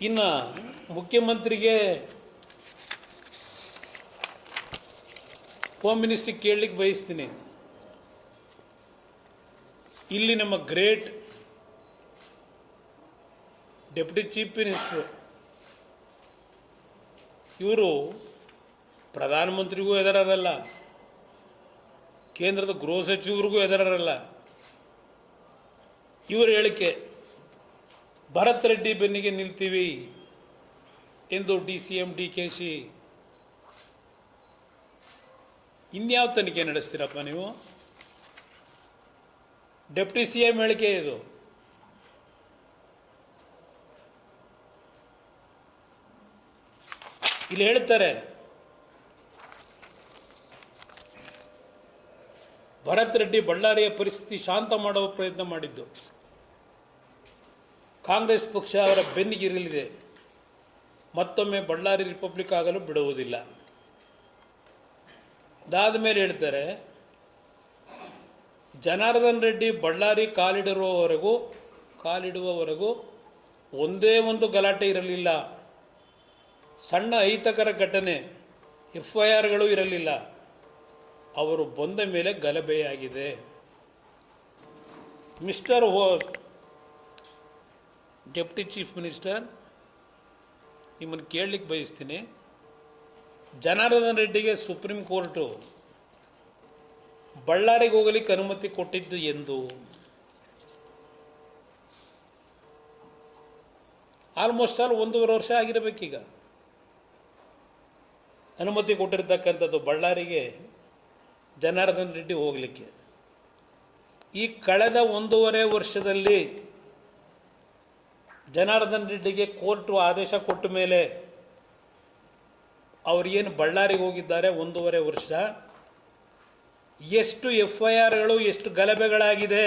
ಇನ್ನು ಮುಖ್ಯಮಂತ್ರಿಗೆ ಹೋಮ್ ಮಿನಿಸ್ಟ್ರಿಗೆ ಕೇಳಲಿಕ್ಕೆ ಬಯಸ್ತೀನಿ. ಇಲ್ಲಿ ನಮ್ಮ ಗ್ರೇಟ್ ಡೆಪ್ಯೂಟಿ ಚೀಫ್ ಮಿನಿಸ್ಟ್ರು ಇವರು ಪ್ರಧಾನಮಂತ್ರಿಗೂ ಎದರಲ್ಲ ಕೇಂದ್ರದ ಗೃಹ ಸಚಿವರಿಗೂ ಎದರಲ್ಲ ಇವರ ಹೇಳಿಕೆ ಭರತ್ ರೆಡ್ಡಿ ಬೆನ್ನಿಗೆ ನಿಲ್ತೀವಿ ಎಂದು D C M, D K Shi. ಇನ್ಯಾವ ತನಿಖೆ ನಡೆಸ್ತೀರಪ್ಪ ನೀವು? ಡೆಪ್ಟಿ ಸಿ ಎಂ ಹೇಳಿಕೆ ಇದು. ಇಲ್ಲಿ ಹೇಳ್ತಾರೆ, ಭರತ್ ರೆಡ್ಡಿ ಬಳ್ಳಾರಿಯ ಪರಿಸ್ಥಿತಿ ಶಾಂತ ಮಾಡುವ ಪ್ರಯತ್ನ ಮಾಡಿದ್ದು. ಕಾಂಗ್ರೆಸ್ ಪಕ್ಷ ಅವರ ಬೆನ್ನಿಗಿರಲಿದೆ. ಮತ್ತೊಮ್ಮೆ ಬಳ್ಳಾರಿ ರಿಪಬ್ಲಿಕ್ ಆಗಲು ಬಿಡುವುದಿಲ್ಲ. ಅದಾದ ಮೇಲೆ ಹೇಳ್ತಾರೆ, ಜನಾರ್ದನ್ ರೆಡ್ಡಿ ಬಳ್ಳಾರಿ ಕಾಲಿಡುವವರೆಗೂ ಕಾಲಿಡುವವರೆಗೂ ಒಂದೇ ಒಂದು ಗಲಾಟೆ ಇರಲಿಲ್ಲ. ಸಣ್ಣ ಅಹಿತಕರ ಘಟನೆ ಎಫ್ ಐ ಆರ್ಗಳು ಇರಲಿಲ್ಲ. ಅವರು ಬಂದ ಮೇಲೆ ಗಲಭೆಯಾಗಿದೆ. ಮಿಸ್ಟರ್ ಹೋ ಡೆಪ್ಟಿ ಚೀಫ್ ಮಿನಿಸ್ಟರ್ ನಿಮ್ಮನ್ನು ಕೇಳಲಿಕ್ಕೆ ಬಯಸ್ತೀನಿ. ಜನಾರ್ದನ್ ರೆಡ್ಡಿಗೆ ಸುಪ್ರೀಂ ಕೋರ್ಟು ಬಳ್ಳಾರಿಗೆ ಹೋಗಲಿಕ್ಕೆ ಅನುಮತಿ ಕೊಟ್ಟಿದ್ದು ಎಂದು ಆಲ್ಮೋಸ್ಟ್ ಆಲ್ ಒಂದೂವರೆ ವರ್ಷ ಆಗಿರಬೇಕೀಗ. ಅನುಮತಿ ಕೊಟ್ಟಿರ್ತಕ್ಕಂಥದ್ದು ಬಳ್ಳಾರಿಗೆ, ಜನಾರ್ದನ್ ರೆಡ್ಡಿ ಹೋಗಲಿಕ್ಕೆ. ಈ ಕಳೆದ ಒಂದೂವರೆ ವರ್ಷದಲ್ಲಿ ಜನಾರ್ದನ್ ರೆಡ್ಡಿಗೆ ಕೋರ್ಟು ಆದೇಶ ಕೊಟ್ಟ ಮೇಲೆ ಏನು ಬಳ್ಳಾರಿಗೆ ಹೋಗಿದ್ದಾರೆ ಒಂದೂವರೆ ವರ್ಷ. ಎಷ್ಟು ಎಫ್ ಐ ಆರ್ಗಳು ಎಷ್ಟು ಗಲಭೆಗಳಾಗಿದೆ.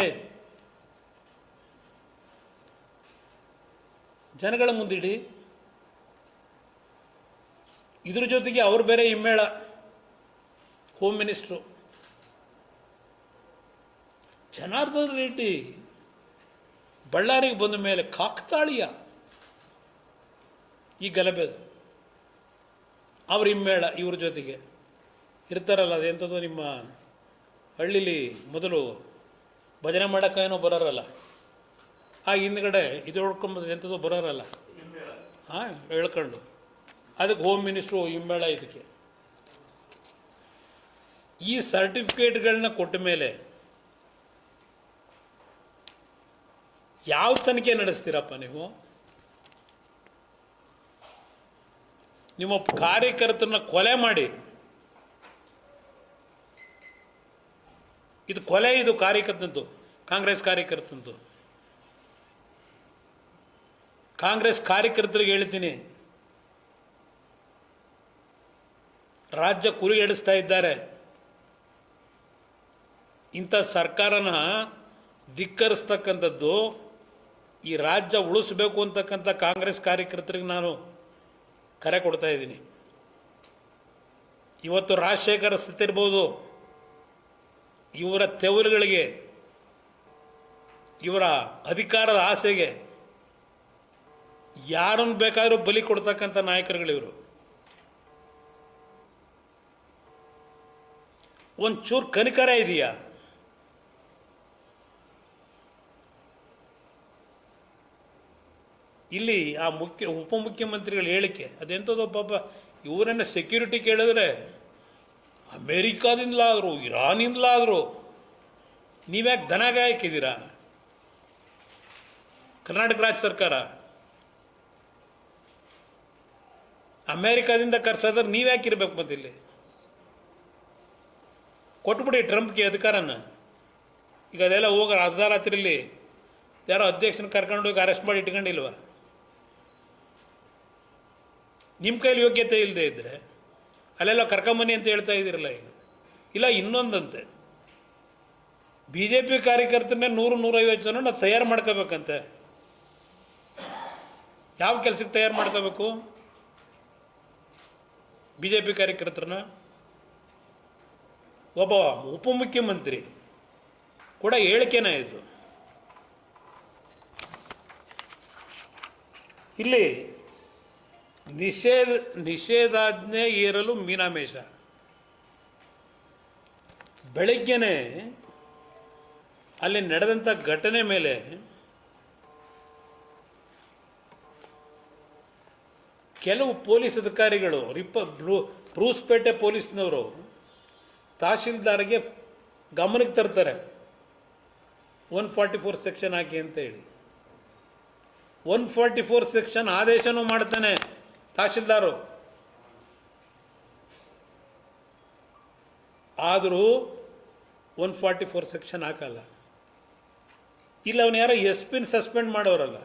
ಜನಗಳ ಮುಂದಿಡಿ. ಇದ್ರ ಜೊತೆಗೆ ಅವ್ರು ಬೇರೆ ಹಿಮ್ಮೇಳ ಹೋಮ್ ಮಿನಿಸ್ಟ್ರು ಜನಾರ್ದನ್ ರೆಡ್ಡಿ ಬಳ್ಳಾರಿಗೆ ಬಂದ ಮೇಲೆ ಕಾಕ್ತಾಳೀಯ ಈ ಗಲಭೆ ಅವ್ರ ಹಿಮ್ಮೇಳ ಇವ್ರ ಜೊತೆಗೆ. ಇರ್ತಾರಲ್ಲ ಅದೆಂಥದ್ದು ನಿಮ್ಮ ಹಳ್ಳಿಲಿ ಮೊದಲು ಭಜನೆ ಮಾಡೋಕ್ಕೇನೋ ಬರೋರಲ್ಲ. ಆ ಹಿಂದ್ಗಡೆ ಇದು ಹೊಡ್ಕೊಂಬೋದು ಎಂಥದ್ದು ಬರೋರಲ್ಲ. ಹಾಂ ಹೇಳ್ಕೊಂಡು. ಅದಕ್ಕೆ ಹೋಮ್ ಮಿನಿಸ್ಟ್ರು ಹಿಮ್ಮೇಳ ಇದಕ್ಕೆ. ಈ ಸರ್ಟಿಫಿಕೇಟ್ಗಳನ್ನ ಕೊಟ್ಟ ಮೇಲೆ ಯಾವ ತನಿಖೆ ನಡೆಸ್ತೀರಪ್ಪ ನೀವು? ನಿಮ್ಮ ಕಾರ್ಯಕರ್ತರನ್ನ ಕೊಲೆ ಮಾಡಿ. ಇದು ಕೊಲೆ, ಇದು ಕಾರ್ಯಕರ್ತಂತು ಕಾಂಗ್ರೆಸ್ ಕಾರ್ಯಕರ್ತಂತು ಕಾಂಗ್ರೆಸ್ ಕಾರ್ಯಕರ್ತರಿಗೆ ಹೇಳ್ತೀನಿ. ರಾಜ್ಯ ಕುರಿಗೆಡಿಸ್ತಾ ಇದ್ದಾರೆ. ಇಂಥ ಸರ್ಕಾರನ ಧಿಕ್ಕರಿಸ್ತಕ್ಕಂಥದ್ದು ಈ ರಾಜ್ಯ ಉಳಿಸ್ಬೇಕು ಅಂತಕ್ಕಂಥ ಕಾಂಗ್ರೆಸ್ ಕಾರ್ಯಕರ್ತರಿಗೆ ನಾನು ಕರೆ ಕೊಡ್ತಾ ಇದ್ದೀನಿ. ಇವತ್ತು ರಾಜಶೇಖರ ಸತ್ತಿರ್ಬೋದು ಇವರ ತೆವಲುಗಳಿಗೆ ಇವರ ಅಧಿಕಾರದ ಆಸೆಗೆ ಯಾರನ್ನು ಬೇಕಾದರೂ ಬಲಿ ಕೊಡ್ತಕ್ಕಂಥ ನಾಯಕರುಗಳಿವರು ಒಂಚೂರು ಕನಿಕರ ಇದೆಯಾ? ಇಲ್ಲಿ ಆ ಮುಖ್ಯ ಉಪಮುಖ್ಯಮಂತ್ರಿಗಳ ಹೇಳಿಕೆ ಅದೆಂಥದ್ದು ಪಾಪ, ಇವರನ್ನು ಸೆಕ್ಯೂರಿಟಿ ಕೇಳಿದ್ರೆ ಅಮೇರಿಕಾದಿಂದಲಾದರೂ, ಇರಾನಿಂದಲಾದರೂ, ನೀವ್ಯಾಕೆ ದನ ಗಾಯಕಿದ್ದೀರಾ ಕರ್ನಾಟಕ ರಾಜ್ಯ ಸರ್ಕಾರ? ಅಮೇರಿಕಾದಿಂದ ಕರ್ಸಾದ್ರೆ ನೀವ್ಯಾಕೆ ಇರಬೇಕು ಮತ್ತೆ ಇಲ್ಲಿ? ಕೊಟ್ಬಿಡಿ ಟ್ರಂಪ್ಗೆ ಅಧಿಕಾರನ. ಈಗ ಅದೆಲ್ಲ ಹೋಗ ಅರ್ಧ ರಾತ್ರಿಲಿ, ಯಾರೋ ಅಧ್ಯಕ್ಷನ ಕರ್ಕೊಂಡು ಹೋಗಿ ಅರೆಸ್ಟ್ ಮಾಡಿ ಇಟ್ಕೊಂಡಿಲ್ವ? ನಿಮ್ಮ ಕೈಯಲ್ಲಿ ಯೋಗ್ಯತೆ ಇಲ್ಲದೆ ಇದ್ದರೆ ಅಲ್ಲೆಲ್ಲ ಕರ್ಕೊಂಬನ್ನಿ ಅಂತ ಹೇಳ್ತಾ ಇದ್ದೀರಲ್ಲ ಈಗ. ಇಲ್ಲ, ಇನ್ನೊಂದಂತೆ. ಬಿ ಜೆ ಪಿ ಕಾರ್ಯಕರ್ತರನ್ನೇ ನೂರು, ನೂರೈವತ್ತು ಜನ ತಯಾರು ಮಾಡ್ಕೋಬೇಕಂತೆ. ಯಾವ ಕೆಲಸಕ್ಕೆ ತಯಾರು ಮಾಡ್ಕೋಬೇಕು? ಬಿ ಜೆ ಪಿ ಕಾರ್ಯಕರ್ತರನ್ನ? ಒಬ್ಬ ಉಪಮುಖ್ಯಮಂತ್ರಿ ಕೂಡ ಹೇಳಿಕೆನ ಇದು. ಇಲ್ಲಿ ನಿಷೇಧ, ನಿಷೇಧಾಜ್ಞೆ ಏರಲು ಮೀನಾಮೇಷ. ಬೆಳಿಗ್ಗೆನೆ ಅಲ್ಲಿ ನಡೆದಂಥ ಘಟನೆ ಮೇಲೆ ಕೆಲವು ಪೊಲೀಸ್ ಅಧಿಕಾರಿಗಳು ರಿಪ ಬ್ರೂ- ಬ್ರೂಸ್ಪೇಟೆ ಪೊಲೀಸ್ನವರು ತಹಶೀಲ್ದಾರ್ಗೆ ಗಮನಕ್ಕೆ ತರ್ತಾರೆ. ಒನ್ ಫಾರ್ಟಿ ಫೋರ್ ಸೆಕ್ಷನ್ ಹಾಕಿ ಅಂತ ಹೇಳಿ. ಒನ್ ಫಾರ್ಟಿ ಫೋರ್ ಸೆಕ್ಷನ್ ಆದೇಶನೂ ಮಾಡ್ತಾನೆ. ತಹಶೀಲ್ದಾರು. ಆದರೂ ಒನ್ ಫಾರ್ಟಿ ಫೋರ್ ಸೆಕ್ಷನ್ ಹಾಕಲ್ಲ. ಇಲ್ಲ, ಅವನು ಯಾರೋ ಎಸ್ ಪಿನ ಸಸ್ಪೆಂಡ್ ಮಾಡೋರಲ್ಲ.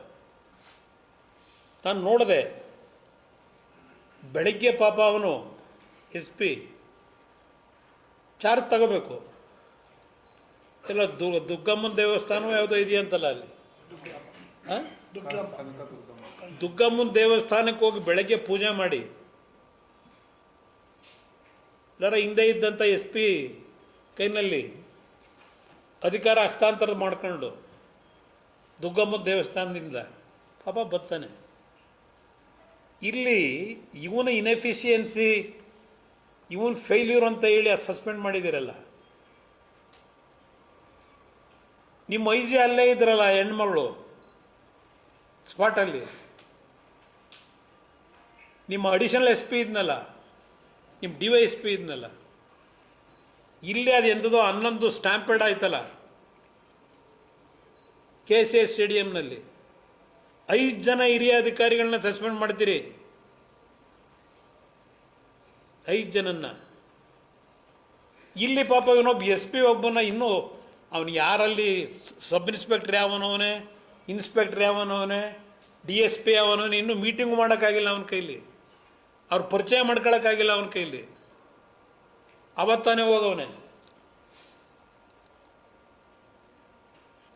ನಾನು ನೋಡಿದೆ. ಬೆಳಗ್ಗೆ ಪಾಪ ಅವನು ಎಸ್ ಪಿ ಚಾರ್ಜ್ ತಗೋಬೇಕು. ಎಲ್ಲ ದುರ್ಗಮ್ಮನ ದೇವಸ್ಥಾನವೋ ಯಾವುದೋ ಇದೆಯಂತಲ್ಲ ಅಲ್ಲಿ. ದುಗ್ಗಮ್ಮನ ದೇವಸ್ಥಾನಕ್ಕೆ ಹೋಗಿ ಬೆಳಗ್ಗೆ ಪೂಜೆ ಮಾಡಿ. ಇಲ್ಲರ ಹಿಂದೆ ಇದ್ದಂಥ ಎಸ್ ಪಿ ಕೈನಲ್ಲಿ ಅಧಿಕಾರ ಹಸ್ತಾಂತರ ಮಾಡ್ಕೊಂಡು ದುಗ್ಗಮ್ಮನ ದೇವಸ್ಥಾನದಿಂದ ಪಾಪ ಬರ್ತಾನೆ ಇಲ್ಲಿ ಇವನ ಇನ್ಎಫಿಷಿಯನ್ಸಿ ಇವನ್ ಫೇಲ್ಯೂರ್ ಅಂತ ಹೇಳಿ ಸಸ್ಪೆಂಡ್ ಮಾಡಿದ್ದೀರಲ್ಲ. ನಿಮ್ಮ ಐಜಿ ಅಲ್ಲೇ ಇದ್ರಲ್ಲ ಹೆಣ್ಮಗಳು ಸ್ಪಾಟಲ್ಲಿ ನಿಮ್ಮ ಅಡಿಷನಲ್ ಎಸ್ ಪಿ ಇದ್ನಲ್ಲ ನಿಮ್ಮ ಡಿ ವೈ ಎಸ್ ಪಿ ಇದ್ನಲ್ಲ, ಇಲ್ಲಿ ಅದು ಎಂದದೋ ಹನ್ನೊಂದು ಸ್ಟ್ಯಾಂಪೆಡ್ ಆಯ್ತಲ್ಲ. ಕೆ ಸಿ ಎಸ್ ಸ್ಟೇಡಿಯಂನಲ್ಲಿ ಐದು ಜನ ಹಿರಿಯ ಅಧಿಕಾರಿಗಳನ್ನ ಸಸ್ಪೆಂಡ್ ಮಾಡ್ತೀರಿ. ಐದು ಜನನ್ನ. ಇಲ್ಲಿ ಪಾಪ ಇವನೊಬ್ಬ ಎಸ್ ಪಿ ಒಬ್ಬನ ಇನ್ನೂ ಅವನು ಯಾರಲ್ಲಿ ಸಬ್ ಇನ್ಸ್ಪೆಕ್ಟರ್ ಯಾವನವನೇ ಇನ್ಸ್ಪೆಕ್ಟರ್ ಯಾವನವನೇ ಡಿ ಎಸ್ ಪಿ ಅವನು ಇನ್ನೂ ಮೀಟಿಂಗ್ ಮಾಡೋಕ್ಕಾಗಿಲ್ಲ ಅವನ ಕೈಲಿ. ಅವ್ರು ಪರಿಚಯ ಮಾಡ್ಕೊಳಕ್ಕಾಗಿಲ್ಲ ಅವನ ಕೈಲಿ. ಅವತ್ತಾನೆ ಹೋಗವನೆ.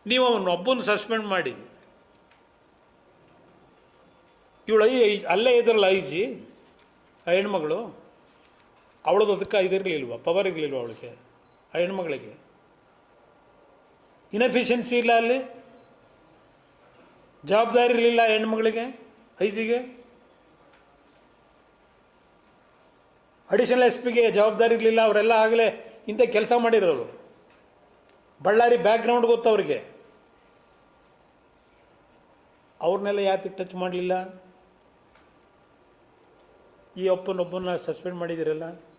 ನೀವು ಅವನೊಬ್ಬನ ಸಸ್ಪೆಂಡ್ ಮಾಡಿ. ಇವಳು ಐ ಅಲ್ಲೇ ಇದ್ರಲ್ಲ ಐ ಜಿ ಆ ಹೆಣ್ಮಗಳು. ಅವಳದು ಅದಕ್ಕೆ ಇದಿರಲಿಲ್ವ ಪವರ್ ಇರಲಿಲ್ವ ಅವಳಿಗೆ? ಆ ಹೆಣ್ಮಗಳಿಗೆ? ಇನ್ಎಫಿಷಿಯನ್ಸಿ ಇಲ್ಲ ಅಲ್ಲಿ? ಜವಾಬ್ದಾರಿ ಇರಲಿಲ್ಲ ಹೆಣ್ಮಗಳಿಗೆ, ಐಜಿಗೆ. ಜಿಗೆ ಅಡಿಷನಲ್ ಎಸ್ ಪಿಗೆ ಜವಾಬ್ದಾರಿ ಇರಲಿಲ್ಲ, ಅವರೆಲ್ಲ ಆಗಲೇ ಇಂಥ ಕೆಲಸ ಮಾಡಿರೋರು. ಬಳ್ಳಾರಿ ಬ್ಯಾಕ್ಗ್ರೌಂಡ್ ಗೊತ್ತು ಅವರಿಗೆ. ಅವ್ರನ್ನೆಲ್ಲ ಯಾತಕ್ಕೆ ಟಚ್ ಮಾಡಲಿಲ್ಲ? ಈ ಅಪ್ಪನೊಬ್ಬನ ಸಸ್ಪೆಂಡ್ ಮಾಡಿದ್ದೀರಲ್ಲ?